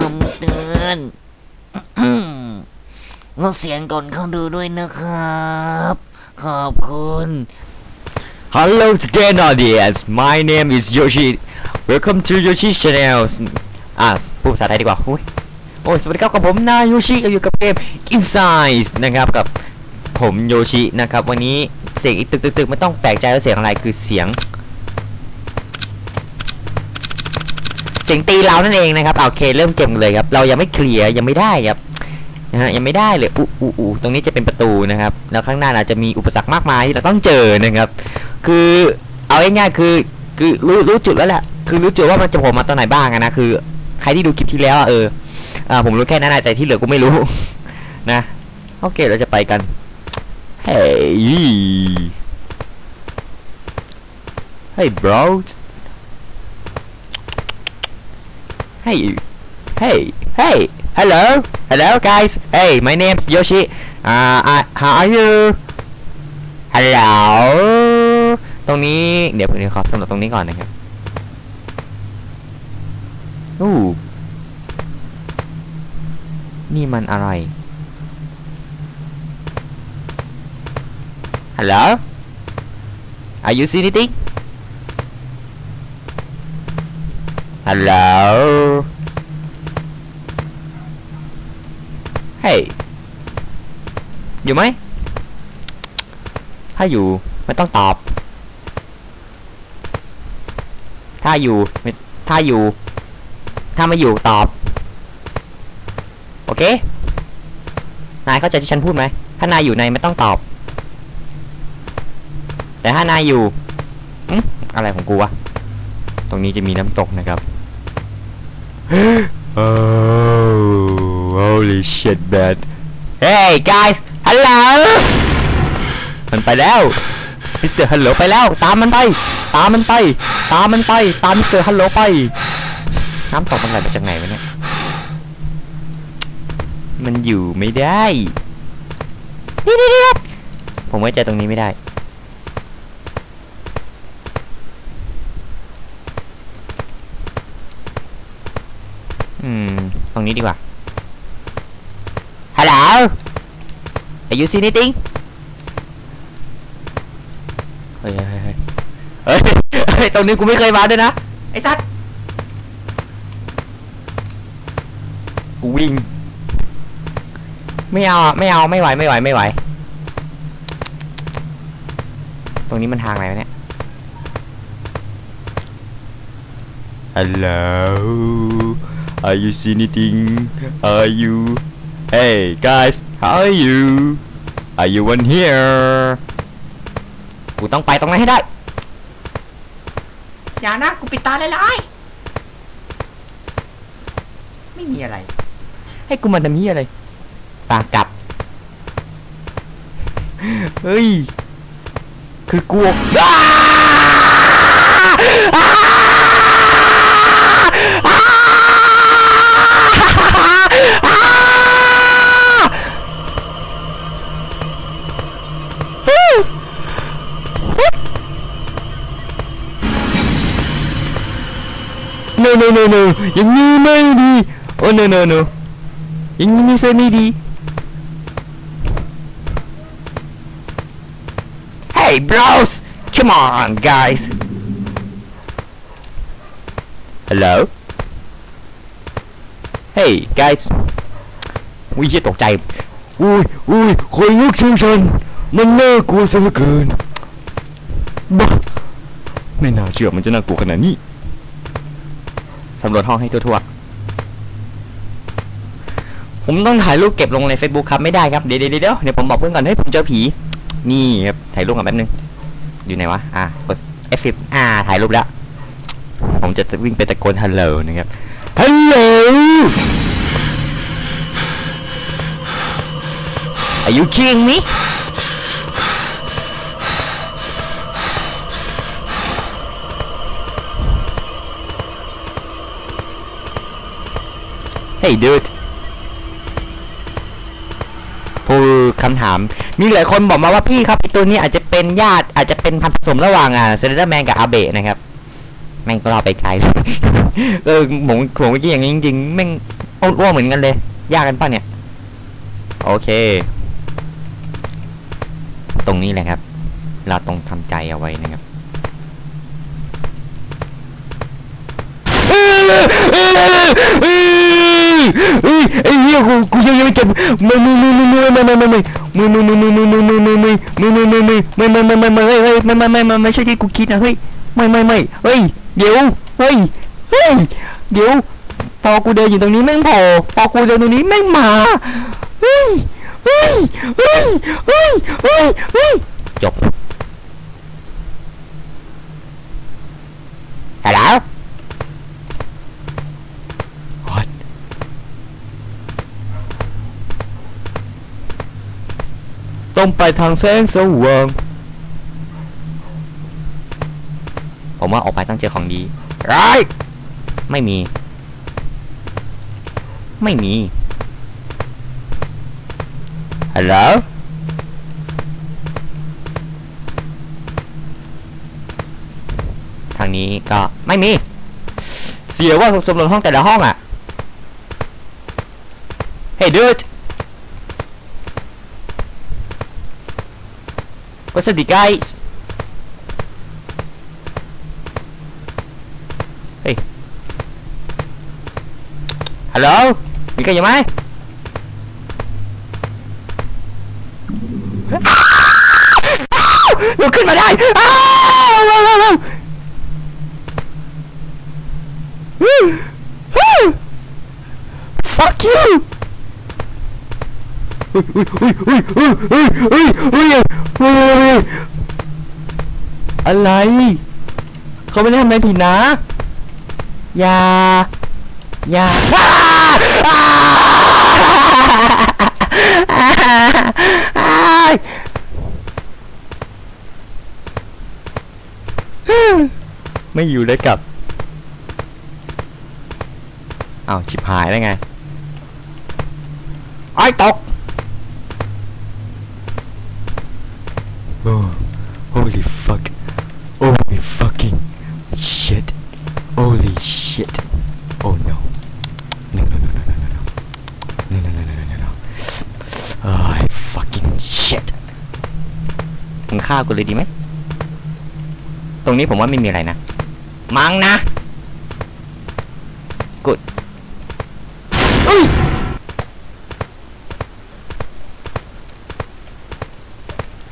คำเตือนงดเสียงก่อนเข้าดูด้วยนะครับ ขอบคุณ Hello again audience my name is Yoshi welcome to Yoshi channel อะพูดภาษาไทยดีกว่าโอ้ยโอ้ยสวัสดีครับกับผมนายโยชิอยู่กับเกม Inside นะครับกับผมโยชินะครับ วันนี้เสียงอีกตึกตึกตึกไม่ต้องแปลกใจว่าเสียงอะไรคือเสียง เสียงตีเรานั่นเองนะครับโอเคเริ่มเกมเลยครับ เรายังไม่เคลียร์ยังไม่ได้ครับนะฮะยังไม่ได้เลยอู้อู้อู้ตรงนี้จะเป็นประตูนะครับ แล้วข้างหน้าอาจจะมีอุปสรรคมากมายที่เราต้องเจอนะครับ คือเอาง่ายๆคือคือรู้รู้จุดแล้วแหละคือรู้จุดว่ามันจะโผล่มาตอนไหนบ้างนะคือ ใครที่ดูคลิปที่แล้วเอออ่าผมรู้แค่นั้นแหละแต่ที่เหลือกูไม่รู้ นะโอเคเราจะไปกันเฮ้ยเฮ้ย bro Hey, hey, hey, hello, hello guys. Hey, my name's Yoshi. Uh, I, how are you? Hello. ตรงนี้เดี๋ยวผมขอสำรับตรงนี้ก่อนนะครับอู้นี่มันอะไร Hello? Are you seeing anything? Hello? Hey อยู่ไหม ถ้าอยู่ไม่ต้องตอบ ถ้าอยู่ ถ้าอยู่ ถ้าไม่อยู่ตอบ โอเค นายเข้าใจที่ฉันพูดไหม ถ้านายอยู่นายไม่ต้องตอบ แต่ถ้านายอยู่อะไรของกูวะ ตรงนี้จะมีน้ำตกนะครับ oh holy shit man hey guys hello มันไปแล้วมิสเตอร์ฮัลโหลไปแล้ว ตามมันไป ตามมันไป ตามมันไป ตามมิสเตอร์ฮัลโหลไป น้ำตกมันไหลมาจากไหนวะเนี่ย มันอยู่ไม่ได้ นี่นี่นี่ผมไว้ใจตรงนี้ไม่ได้ อืม ตรงนี้ดีกว่า Hello Are you see anything เฮ้ยเฮ้ยเฮ้ยเฮ้ย ตรงนี้กูไม่เคยมาด้วยนะ ไอ้สัตว์กูวิ่ง ไม่เอาไม่เอา ไม่ไหว ไม่ไหว ไม่ไหว ตรงนี้มันทางไหนเนี่ย Hello Are you see anything Are you Hey guys How are you Are you one here กูต้องไปตรงนั้นให้ได้ อย่านะกูปิดตาเลยละไม่มีอะไร ให้กูมาทำนี้อะไรปากกลับ เฮ้ย คือกลัวอ้าอ้าอ้า no no no อย่างนี้ไม่ดีโอ้ no no no อย่างนี้ไม่ใช่ไม่ดี Hey bros come on guys Hello Hey guys วิเชียตกใจอุ้ยอุ้ยคนลุกชื่อฉันมันน่ากลัวซะเหลือเกินบ้าไม่น่าเชื่อมันจะน่ากลัวขนาดนี้ สำรวจห้องให้ทั่วๆผมต้องถ่ายรูปเก็บลงใน Facebook ครับไม่ได้ครับเดี๋ยวเดี๋ยวเดี๋ยวเดี๋ยวผมบอกเพื่อนก่อนเฮ้ยผมเจอผี นี่ครับถ่ายรูปกันแป๊บนึง อยู่ไหนวะ อะกด F10 อ่าถ่ายรูปแล้ว ผมจะวิ่งไปตะโกนฮัลโหลนะครับฮัลโหล Are you kidding me? Hey dude ผู้คำถาม มีหลายคนบอกมาว่าพี่ครับไอตัวนี้อาจจะเป็นญาติอาจจะเป็นพันธุ์ผสมระหว่างอ่าเซเลนแมนกับอาเบะนะครับ แม่งก็รอไปไกลเออผมผมเมื่อกี้อย่างนี้จริงๆแม่งอ้วกเหมือนกันเลย ยากกันป่ะเนี่ย โอเค ตรงนี้แหละครับ เราต้องทำใจเอาไว้นะครับเอ้ยไอ้เหี้ยกูกูยังยังไม่เจ็บมือมือมือมือมือไม่ไม่ไม่ไม่มือมือมือมือมือมือมือมือมือมือมือมือมือมือมือไม่ไม่ไม่เฮ้ยเฮ้ยไม่ไม่ไม่ไม่ไม่ใช่ที่กูคิดนะเฮ้ยไม่ไม่ไม่เฮ้ยเดี๋ยวเฮ้ยเฮ้ยเดี๋ยวพอกูเดินอยู่ตรงนี้แม่งโผล่พอกูเดินตรงนี้แม่งมาเฮ้ยเฮ้ยเฮ้ยเฮ้ยเฮ้ยเฮ้ยจบแต่แล้ว What ต้อ งไปทางแสงสว่างผมว่าออกไปต้องเจอของดีไรไม่มี ไม่มี ฮัลโหล ทางนี้ก็ไม่มี เสียว่าสำรวจห้องแต่ละห้องอะ Hey dude What's up, you guys? Hey. Hello? You can hear me? Đừng khinh mà đây อะไร เขาไม่ได้ทำอะไรผิดนะ อย่า อย่าไม่อยู่ได้กับอ้าวชิบหายได้ไง ไอ้ตก Oh, holy fuck. Holy fucking shit. Holy shit. Oh no. No, no, no, no, no, no, no. No, no, no, no, no, no, no. Oh, fucking shit. มึงฆ่ากูเลยดีไหม ตรงนี้ผมว่าไม่มีอะไรนะ มังนะ กด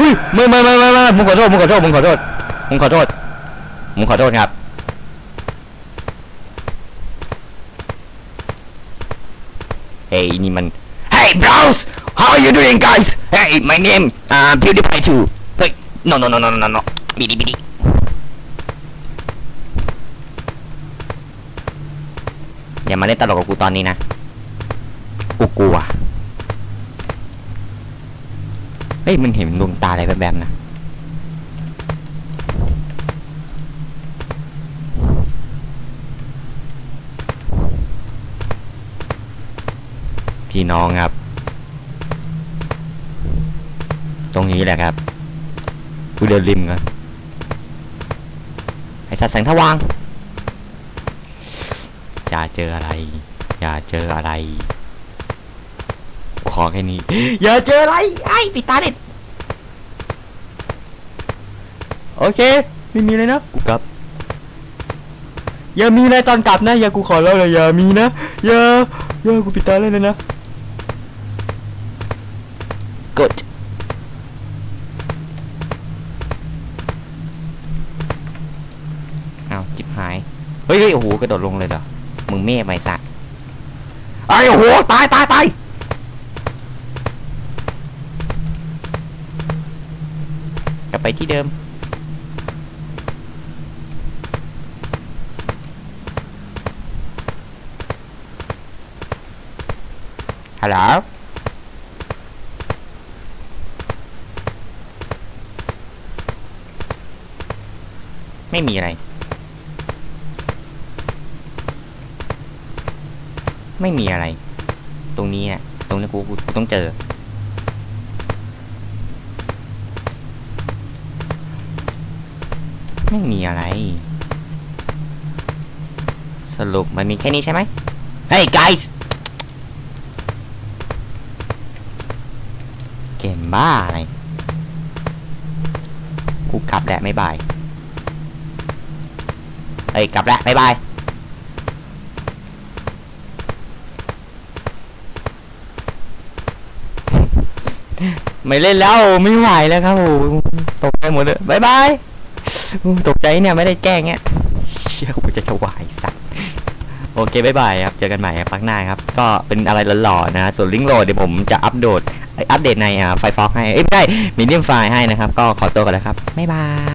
อุ้ยไม่ไม่ไม่ไม่ไม่มึงขอโทษมึงขอโทษมึงขอโทษมึงขอโทษมึงขอโทษครับเฮ้ยนี่มัน Hey bros how are you doing guys Hey my name uh PewDiePie 2เฮ้ย no no no no no no บิดีบิดีอย่ามาเล่นตลกกับกูตอนนี้นะ กูกลัว เฮ้ยมันเห็นดวงตาอะไรแบบๆนะพี่น้องครับ ตรงนี้แหละครับกูเดินริมกันไอสัตว์แสงทวางอย่าเจออะไร อย่าเจออะไร ขอแค่นี้ อย่าเจออะไรไอ้ปิดตาเด็ดโอเค ไม่มีเลยนะ กูกลับ อย่ามีอะไรตอนกลับนะ อย่ากูขอแล้วเลยอย่ามีนะ อย่า อย่ากูปิดตาเลยเลยนะกดเอาจิบหาย เฮ้ยโอ้โห กระโดดลงเลยเหรอ มึงเม่ไปสัตว์ไอ้โอ้โหตายตายตาย ไปที่เดิม ฮัลโหลไม่มีอะไร ไม่มีอะไร ตรงนี้นะตรงนี้กูกูต้องเจอ ไม่มีอะไร สรุปมันมีแค่นี้ใช่ไหมเฮ้ย guys เกมบ้าอะไร กูกลับแหละไม่บาย เฮ้ย กลับแหล้วบ๊ายบายไม่เล่นแล้วไม่ไหวแล้วครับโอ้ตกใจหมดเลยบายบาย ตกใจเนี่ยไม่ได้แกล้งเนี่ยเชี่ยกูจะถวายสัตว์โอเคบายบายครับ เจอกันใหม่ครับพักหน้าครับ ก็เป็นอะไรหล่อๆนะ ส่วนลิงก์โหลดเดี๋ยวผมจะอัปโหลดเอ้ยอัปเดตในไฟฟอกให้ เอ้ยไม่ใช่มีเดียมไฟให้นะครับ ก็ขอตัวก่อนแล้วครับ บ๊ายบาย